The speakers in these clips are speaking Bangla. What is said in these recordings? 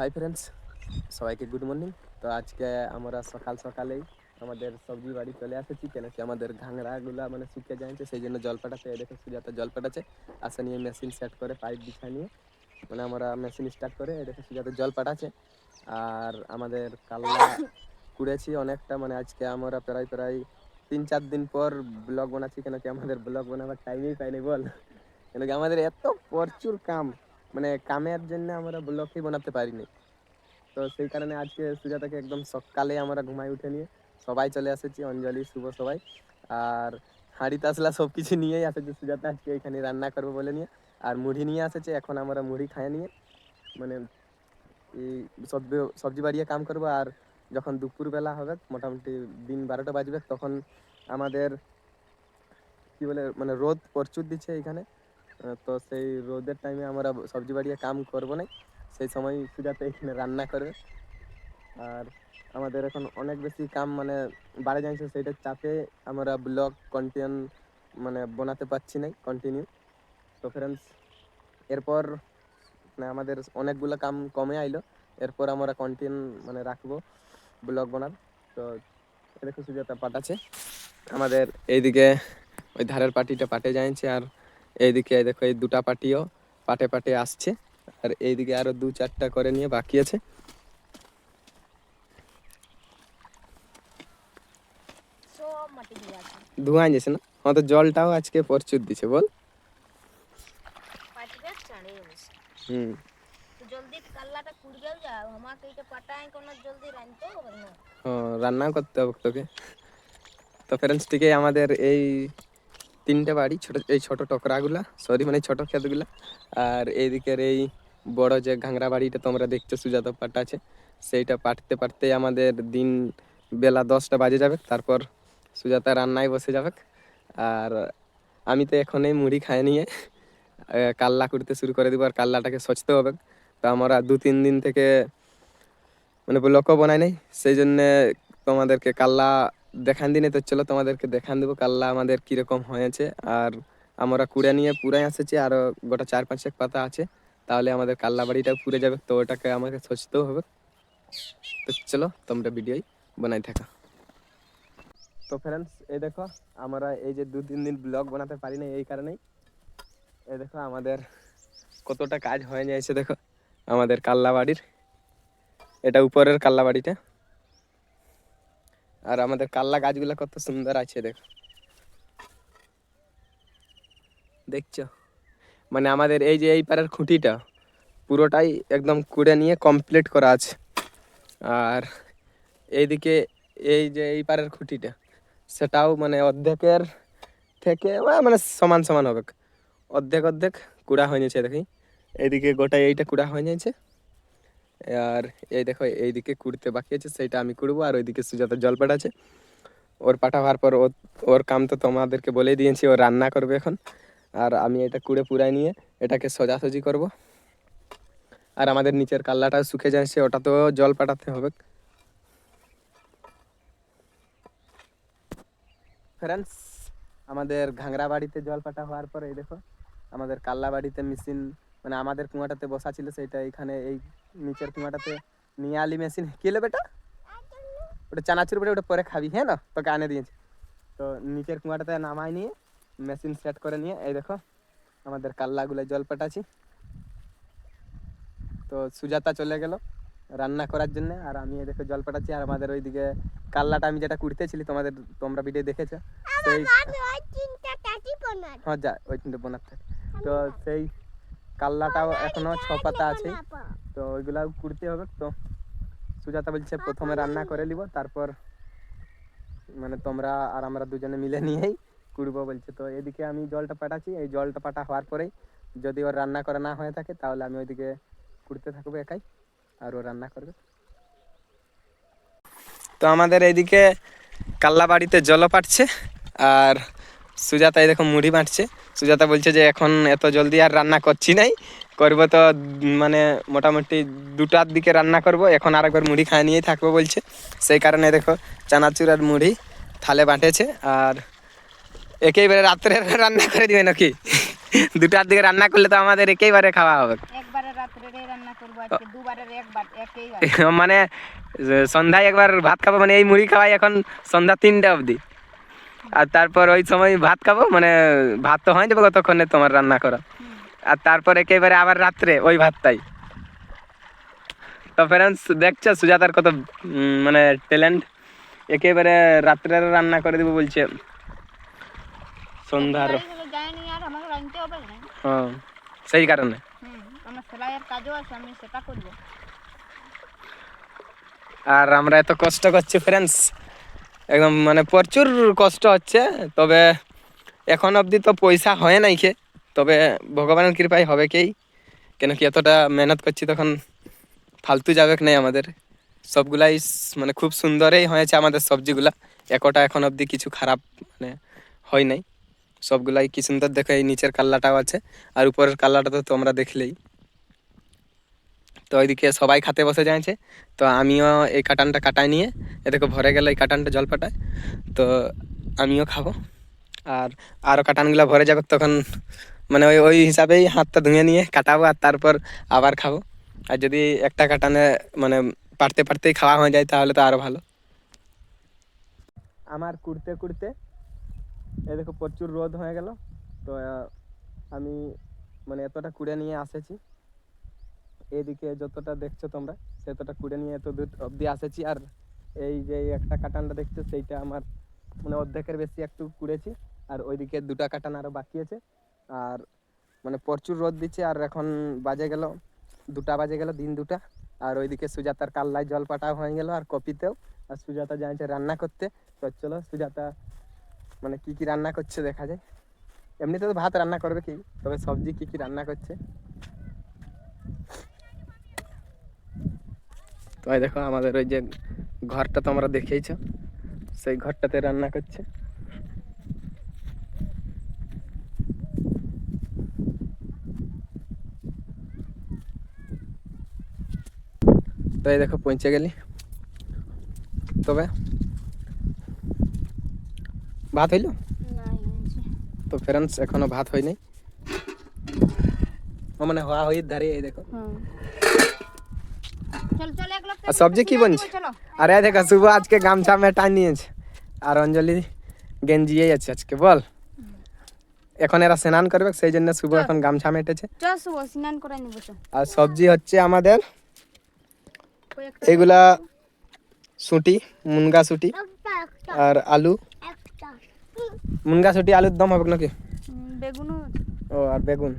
হাই ফ্রেন্ডস সবাইকে গুড মর্নিং তো আজকে আমরা সকাল সকালেই আমাদের সবজি বাড়ি চলে এসেছি, কেন কি আমাদের ঘাংরাগুলা মানে শুকিয়ে যাচ্ছে সেই জন্য জল পাঠাচ্ছে দেখে সুজাতা জল পাঠাচ্ছে আসে নিয়ে মেশিন সেট করে পাইপ বিছা নিয়ে মানে আমরা মেশিন স্টার্ট করে দেখে সুজাতা জল পাঠাচ্ছে আর আমাদের কাল্লা কুড়েছি অনেকটা মানে আজকে আমরা প্রায় প্রায় তিন চার দিন পর ব্লগ বানাচ্ছি, কেন কি আমাদের ব্লগ বানাবার টাইমই পাইনি বল। কেন কি আমাদের এত প্রচুর কাম। মানে কামের জন্য আমরা ব্লগই বানাতে পারিনি। তো সেই কারণে আজকে সুজাতাকে একদম সকালে আমরা ঘুমাই উঠে নিয়ে সবাই চলে এসেছি, অঞ্জলি, শুভ সবাই। আর হাঁড়ি তাসলা সব কিছু নিয়েই এসেছে সুজাতা। আজকে এখানে রান্না করব বলে নিয়ে। আর মুড়ি নিয়ে এসেছে, এখন আমরা মুড়ি খাইয়ে নিয়ে। মানে এই সবজি সবজি বাড়িয়ে কাম করব। আর যখন দুপুরবেলা হবে, মোটামুটি দিন বারোটা বাজবে, তখন আমাদের কি বলে মানে রোদ প্রচুর দিচ্ছে এখানে। তো সেই রোদের টাইমে আমরা সবজি বাড়িয়ে কাম করব না সেই সময় সুজাতা এখানে রান্না করবে। আর আমাদের এখন অনেক বেশি কাম মানে বাড়ে যাচ্ছে সেইটার চাপে আমরা ব্লগ কন্টিনিউ মানে বানাতে পারছি না কন্টিনিউ তো ফ্রেন্ডস এরপর মানে আমাদের অনেকগুলো কাম কমে আইলো। এরপর আমরা কন্টিনিউ মানে রাখব ব্লগ বানার। তো দেখো সুজাতা পাঠাচ্ছে আমাদের এইদিকে ওই ধারের পাটিটা পাটে যাইছে আর এইদিকে এই দেখো এই দুটা পাটিও পাটে পাটে আসছে। আর এইদিকে আরও দু চারটা করে নিয়ে বাকি আছে। ধোঁয়া যাচ্ছে না? আমাদের জলটাও আজকে প্রচুর দিছে বল। হুম। রান্না করতে হবে তোকে। তো ফ্রেন্ডস থেকে আমাদের এই তিনটে বাড়ি, ছোট, এই ছোট টকরাগুলা সরি মানে ছোট ক্ষেতগুলা আর এইদিকের এই বড় যে ঘাংরা বাড়িটা তোমরা দেখছ সুজাতা পাট আছে, সেইটা পাটতে পাটতে আমাদের দিন বেলা দশটা বাজে যাবে। তারপর সুজাতা রান্নায় বসে যাবে। আর আমি তো এখনই মুড়ি খাই নিয়ে কাল্লা করতে শুরু করে দিব, আর কাল্লাটাকে সচতে হবে। তো আমরা দু, তিন দিন থেকে মানে ব্লকও বানাই নাই, সেই জন্যে তোমাদেরকে কাল্লা দেখান দিনে তো চলো তোমাদেরকে দেখান দেবো কাল্লা আমাদের কীরকম হয়েছে। আর আমরা কুড়ে নিয়ে পুরাই এসেছি আরও গোটা চার পাঁচ এক পাতা আছে। তাহলে আমাদের কাল্লা বাড়িটাও পুড়ে যাবে, তো ওটাকে আমাকে সচতেও হবে। তো চলো, তোমরা ভিডিওই বানাই থাকা। তো ফ্রেন্ডস এই দেখো, আমরা এই যে দু তিন দিন ব্লগ বানাতে পারি না এই কারণেই। এই দেখো, আমাদের কতটা কাজ হয়ে যাচ্ছে দেখো, আমাদের কাল্লা বাড়ির। এটা উপরের কাল্লা বাড়িটা। আর আমাদের কাল্লা গাছগুলো কত সুন্দর আছে, দেখো। দেখছ? মানে আমাদের এই যে এই পারের খুঁটিটা, পুরোটাই একদম কুড়ে নিয়ে কমপ্লিট করা আছে। আর এইদিকে এই যে এই পারের খুঁটিটা, সেটাও মানে অর্ধেকের থেকে মানে সমান সমান হবে। অর্ধেক অর্ধেক কুড়া হয়ে যাচ্ছে দেখি। এইদিকে গোটা এইটা কুড়া হয়ে যাচ্ছে আর এই দেখো, এইদিকে কুড়তে বাকি আছে, সেইটা আমি কুড়বো, আর ওইদিকে সুজাতা জল পাঠাচ্ছে ওর পাঠা হওয়ার পর ওর কাম তো তোমাদেরকে বলেই দিয়েছি, ও রান্না করবে এখন। আর আমি এটা কুড়ে পুরাই নিয়ে এটাকে সোজাসুজি করব। আর আমাদের নিচের কাল্লাটা শুকে যাচ্ছে, ওটা তো জল পাঠাতে হবে। ফ্রেন্ডস আমাদের ঘাংরা বাড়িতে জল পাঠা হওয়ার পরে এই দেখো, আমাদের কাল্লা বাড়িতে মেশিন মানে আমাদের কুয়াটাতে বসা ছিল সেইটা এখানে এই নিচের কুয়াটাতে নিয়ে আলি মেশিন। কেলে বেটা? ওটা চানাচুর বেটা ওটা পরে খাবি হ্যাঁ না? তোকে আনে দিয়েছে। তো নিচের কুয়াটাতে নামাই নিয়ে মেশিন সেট করে নিয়ে এই দেখো আমাদের কাল্লাগুলো জল পাঠাচ্ছি। তো সুজাতা চলে গেল রান্না করার জন্য আর আমি এই দেখো জল পাঠাচ্ছি আর আমাদের ওইদিকে কাল্লাটা আমি যেটা কুড়তেছিলি তোমাদের তোমরা ভিডিও দেখেছ। সেই হ্যাঁ যা ওই তিনটে বোনার থাকে তো সেই কাল্লাটাও এখনও ছ পাতা আছে। তো ওইগুলাও কুড়তে হবে। তো সুজাতা বলছে প্রথমে রান্না করে নিব তারপর মানে তোমরা আর আমরা দুজনে মিলে নিয়েই কুড়বো বলছে। তো এদিকে আমি জলটা পাঠাচ্ছি। এই জলটা পাঠা হওয়ার পরেই যদি ওর রান্না করা না হয়ে থাকে তাহলে আমি ওইদিকে কুড়তে থাকব একাই আর ও রান্না করবে। তো আমাদের এইদিকে কাল্লা বাড়িতে জলও পাঠছে আর সুজাতা এই দেখো মুড়ি বাঁটছে। সুজাতা বলছে যে এখন এত জলদি আর রান্না করছি নাই। করব তো মানে মোটামুটি দুটার দিকে রান্না করব। এখন আর একবার মুড়ি খায় নিয়েই থাকব বলছে। সেই কারণে দেখো চানাচুর আর মুড়ি থালে বাঁটেছে। আর একেবারে রাত্রে রান্না করে দিবে নাকি? দুটার দিকে রান্না করলে তো আমাদের একেবারে খাওয়া হবে। মানে সন্ধ্যায় একবার ভাত খাব মানে এই মুড়ি খাওয়াই এখন সন্ধ্যা তিনটা অবধি। আর তারপর ওই সময় ভাত খাব মানে ভাত তো হয়ে যাবে কতক্ষণে তোমার রান্না করা। আর তারপর একেবারে আবার রাত্রে ওই ভাতটাই। তো ফ্রেন্ডস দেখছ সুজাতার কত মানে ট্যালেন্ট একেবারে রাত্রে রান্না করে দিব বলছে। সন্ধ্যার হ্যাঁ সেই কারণে। আর আমরা এত কষ্ট করছি ফ্রেন্ডস একদম মানে প্রচুর কষ্ট হচ্ছে, তবে এখন অবধি তো পয়সা হয় নাই খে, তবে ভগবানের কৃপায় হবে কেই। কেন কি এতটা মেহনত করছি তখন ফালতু যাবে নাই আমাদের। সবগুলাই মানে খুব সুন্দরই হয়েছে আমাদের সবজিগুলা। একটা এখন অবধি কিছু খারাপ মানে হয় নাই। সবগুলাই কি সুন্দর দেখো এই নিচের কাল্লাটাও আছে, আর উপরের কাল্লাটা তো তোমরা দেখলেই। তো ওইদিকে সবাই খাতে বসে যাচ্ছে তো আমিও এই কাটানটা কাটায় নিয়ে, এ দেখো ভরে গেল এই কাটানটা জল পাটায় তো আমিও খাব। আর আরও কাটানগুলো ভরে যাবে তখন মানে ওই ওই হিসাবেই হাতটা ধুয়ে নিয়ে কাটাবো আর তারপর আবার খাব। আর যদি একটা কাটানে মানে পারতে পারতেই খাওয়া হয়ে যায় তাহলে তো আরও ভালো। আমার কুড়তে কুড়তে এই দেখো প্রচুর রোদ হয়ে গেল। তো আমি মানে এতটা কুড়ে নিয়ে আসেছি। এদিকে যতটা দেখছ তোমরা, সেতটা কুড়ে নিয়ে এত দূর অবধি আসেছি। আর এই যে একটা কাটানটা দেখছ, সেইটা আমার মানে অর্ধেকের বেশি একটু কুড়েছি। আর ওইদিকে দুটা কাটান আরও বাকি আছে। আর মানে প্রচুর রোদ দিচ্ছে, আর এখন বাজে গেল, দুটা বাজে গেল, দিন দুটা। আর ওইদিকে সুজাতার কাল্লায় জল পাটাও হয়ে গেল, আর কপিতেও। আর সুজাতা জানছে রান্না করতে। তো চলো, সুজাতা মানে কি কি রান্না করছে দেখা যায়। এমনিতে তো ভাত রান্না করবে কি তবে সবজি কি কি রান্না করছে? তো এই দেখো আমাদের ওই যে ঘরটা তোমরা দেখেইছো সেই ঘরটাতে রান্না করছে। তো এই দেখো, পৌঁছে গেলি। তবে ভাত হইল? তো ফ্রেন্ডস এখনও ভাত হয়নি। মানে হওয়া হই দাঁড়িয়ে দেখো। চল চল আর সবজি কি বলছে? আরে দেখো শুভ আজকে গামছা মেটা নিয়েছে। আর অঞ্জলি গেঞ্জিয়েই আছে আজকে বল। এখন এরা স্নান করবে সেই জন্য শুভ এখন গামছা মেটেছে। আর সবজি হচ্ছে আমাদের এগুলা সুটি মুনগা সুটি আর আলু। মুনগা সুটি আলুর দম হবে নাকি? উম, বেগুনও। ও আর বেগুন।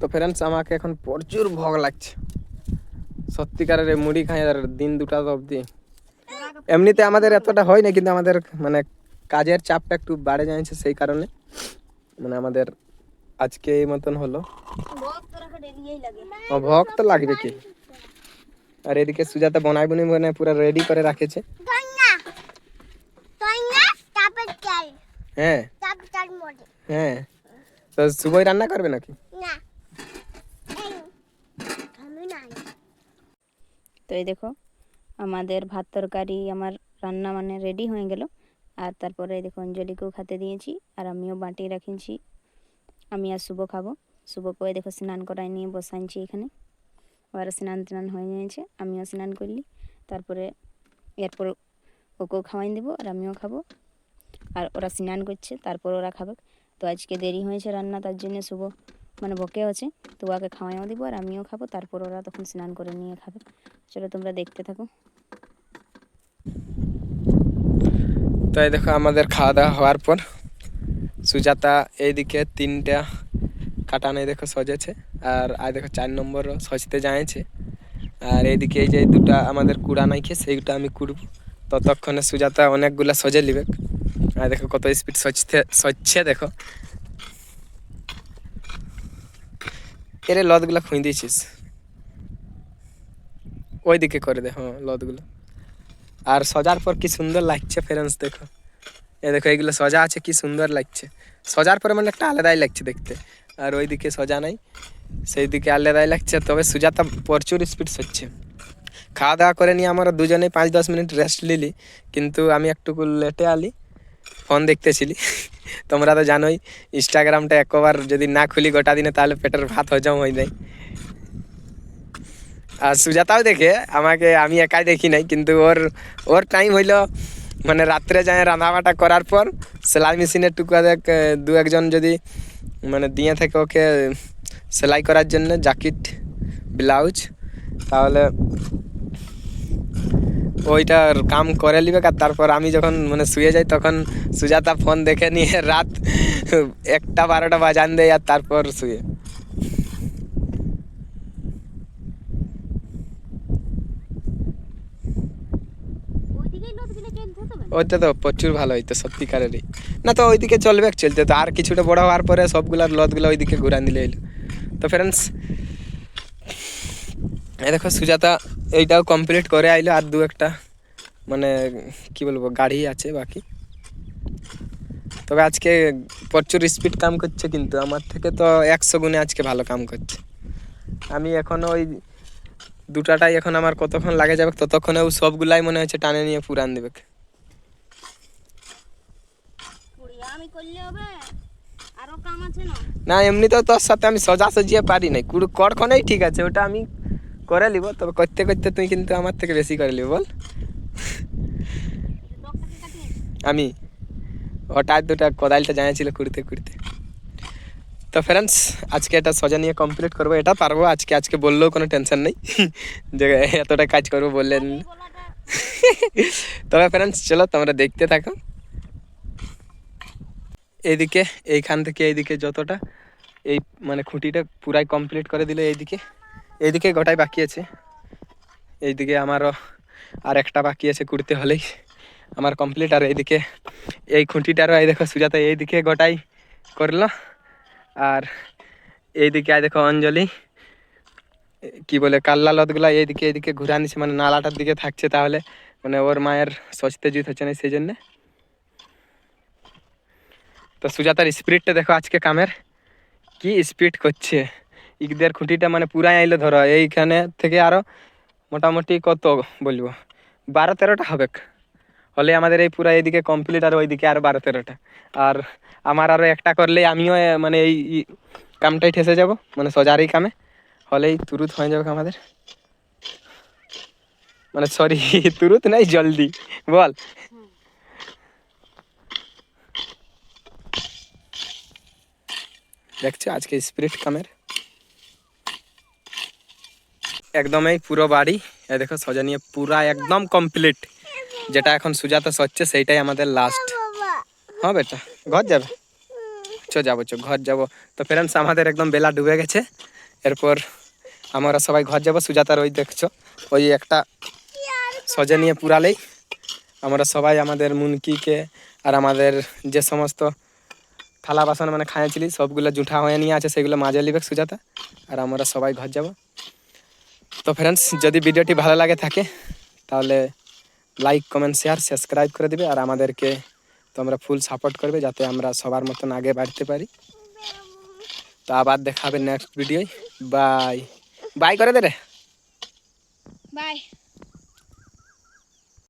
তো ফ্রেন্ডস আমাকে এখন প্রচুর ভোগ লাগছে। সত্যিকারের মুড়ি খাই আর দিন দুটা অবধি। এমনিতে আমাদের এতটা হয় না কিন্তু আমাদের মানে কাজের চাপটা একটু বাড়ে যাচ্ছে সেই কারণে। মানে আমাদের আজকে এই মতন হলো। ও ভোগ তো লাগবে কি? আর এদিকে সুজাতা বনাই বনি মানে পুরো রেডি করে রাখেছে। হ্যাঁ। হ্যাঁ। তো শুভই রান্না করবে নাকি? তো এই দেখো, আমাদের ভাত তরকারি আমার রান্না মানে রেডি হয়ে গেল। আর তারপরে দেখো অঞ্জলিকেও খেতে দিয়েছি, আর আমিও বাটি রাখিছি আমি আর শুভ খাব। শুভকেও এই দেখো স্নান করাই নিয়ে বসাইছি এখানে। ওর স্নান টান হয়ে গিয়েছে, আমিও স্নান করলি। তারপরে এরপর ওকেও খাওয়াই দেবো, আর আমিও খাব। আর ওরা স্নান করছে, তারপর ওরা খাবে। তো আজকে দেরি হয়েছে রান্না, তার জন্য শুভ মানে বকে আছে। তো ওকে খাওয়াইও দিব আর আমিও খাব। তারপর ওরা তখন স্নান করে নিয়ে খাবে। চলো তোমরা দেখতে থাকো। তাই দেখো আমাদের খাওয়া দাওয়া হওয়ার পর সুজাতা এইদিকে তিনটা কাটানো দেখো সজেছে আর আর দেখো চার নম্বর সজতে যাইছে আর এইদিকে এই যে দুটা আমাদের কুড়া নাইকে সেইটা আমি কুড়ব। ততক্ষণে সুজাতা অনেকগুলা সজে নিবে। আর দেখো কত স্পিড সজতে সজছে দেখো। এরে লদগুলা খুঁই দিয়েছিস? ওই দিকে করে দে হ্যাঁ লদগুলো। আর সজার পর কি সুন্দর লাগছে ফ্রেন্ডস, দেখো। এ দেখো, এগুলো সজা আছে, কি সুন্দর লাগছে। সজার পরে মানে একটা আলাদাই লাগছে দেখতে। আর ওইদিকে সজা নাই সেই দিকে আলাদাই লাগছে। তবে সুজাতা প্রচুর স্পিড সচ্ছে। খাওয়া দাওয়া করে নিয়ে আমরা দুজনে পাঁচ দশ মিনিট রেস্ট নিলি, কিন্তু আমি একটু লেটে আলি। ফোন দেখতেছিলি। তোমরা তো জানোই ইনস্টাগ্রামটা একবার যদি না খুলি গোটা দিনে তাহলে পেটের ভাত হজম হয়ে যায়। আর সুজাতাও দেখে, আমাকে আমি একাই দেখি নাই, কিন্তু ওর ওর টাইম হইল মানে রাত্রে যায় রান্নাবাটা করার পর, সেলাই মেশিনের টুকু দেখ দু একজন যদি মানে দিয়ে থাকে ওকে, সেলাই করার জন্য জ্যাকেট ব্লাউজ তাহলে ওইটার কাম করে নিবে আর তারপর আমি যখন মানে শুয়ে যাই তখন সুজাতা ফোন দেখে নিয়ে রাত একটা বারোটা বাজান দেয় আর তারপর শুয়ে। ওইটা তো প্রচুর ভালো হইতো সত্যিকারেরই। না তো ওইদিকে চলবে চলতে তো আর কিছুটা বড় হওয়ার পরে সবগুলার লতগুলো ওইদিকে ঘুরান দিলে এলো তো ফ্রেন্ডস এই দেখো সুজাতা এইটাও কমপ্লিট করে আইলো আর দু একটা মানে কি বলব গাড়ি আছে বাকি। তবে আজকে প্রচুর স্পিড কাম করছে কিন্তু আমার থেকে তো একশো গুণে আজকে ভালো কাম করছে। আমি এখনও ওই দুটাটাই এখন আমার কতক্ষণ লাগে যাবে ততক্ষণে ও সবগুলাই মনে হচ্ছে টানে নিয়ে পুরান দেবে। না? না এমনিতেও তোর সাথে আমি সোজা সজিয়ে পারি নাই। কুড়ু কড়ক্ষণেই ঠিক আছে ওটা আমি করে নিব তবে করতে করতে তুই কিন্তু আমার থেকে বেশি করে নিব বল। আমি। ওটার দুটা কোদালটা জানিয়েছিল কুড়িতে কুড়িতে। তো ফ্রেন্ডস আজকে এটা সোজা নিয়ে কমপ্লিট করব, এটা পারব। আজকে আজকে বললেও কোনো টেনশন নেই। যে এতটা কাজ করব বললেন। তবে ফ্রেন্ডস চলো তোমরা দেখতে থাকো। এইদিকে, এইখান থেকে এইদিকে যতটা, এই মানে খুঁটিটা পুরাই কমপ্লিট করে দিলে এইদিকে। এইদিকে গোটাই বাকি আছে। এইদিকে আমারও আর একটা বাকি আছে কুড়তে হলেই। আমার কমপ্লিট আর এইদিকে এই খুঁটিটারও এই দেখো সুজাতা এইদিকে গোটাই করল। আর এইদিকে আই দেখো অঞ্জলি, কি বলে, কাল্লা লতগুলা এইদিকে এইদিকে ঘুরা নিছে মানে নালাটার দিকে থাকছে তাহলে। মানে ওর মায়ের সচতে জিত হচ্ছে না সেই জন্যে। তো সুজাতার স্পিডটা দেখো আজকে কামের। কি স্পিড করছে। ইকদের খুঁটিটা মানে পুরাই আইলো ধরো, এইখানে থেকে আরও মোটামুটি কত বলব? বারো, তেরোটা হবে। হলে আমাদের এই পুরা এইদিকে কমপ্লিট আর ওইদিকে আরও বারো, তেরোটা। আর আমার আরও একটা করলেই আমিও মানে এই কামটাই ঠেসে যাব মানে সোজার এই কামে। হলেই তুরুত হয়ে যাবে আমাদের। মানে সরি তুরুত নাই, জলদি। বল। দেখছ আজকে স্পিরিট কামের? একদমই পুরো বাড়ি। এ দেখো সজা নিয়ে পুরা একদম কমপ্লিট যেটা এখন সুজাতা সচ্ছে সেইটাই আমাদের লাস্ট হ্যাঁ বেটা, ঘর যাবে? চ, যাব, চ, ঘর যাব। তো ফ্রেন্ডস আমাদের একদম বেলা ডুবে গেছে। এরপর আমরা সবাই ঘর যাব। সুজাতার ওই দেখছ, ওই একটা সজে নিয়ে পুরালেই। আমরা সবাই আমাদের মুনকিকে আর আমাদের যে সমস্ত থালা বাসন মানে খাইয়েছিলি সবগুলো জুঠা হয়ে নিয়ে আছে, সেগুলো মাজে লিবে সুজাতা। আর আমরা সবাই ঘর যাব। তো ফ্রেন্ডস যদি ভিডিওটি ভালো লাগে থাকে, তাহলে লাইক কমেন্ট শেয়ার সাবস্ক্রাইব করে দিবে আর আমাদেরকে তোমরা ফুল সাপোর্ট করবে যাতে আমরা সবার মতন আগে বাড়তে পারি। তো আবার দেখা হবে নেক্সট ভিডিওয় বাই বাই করে দে রে। বাই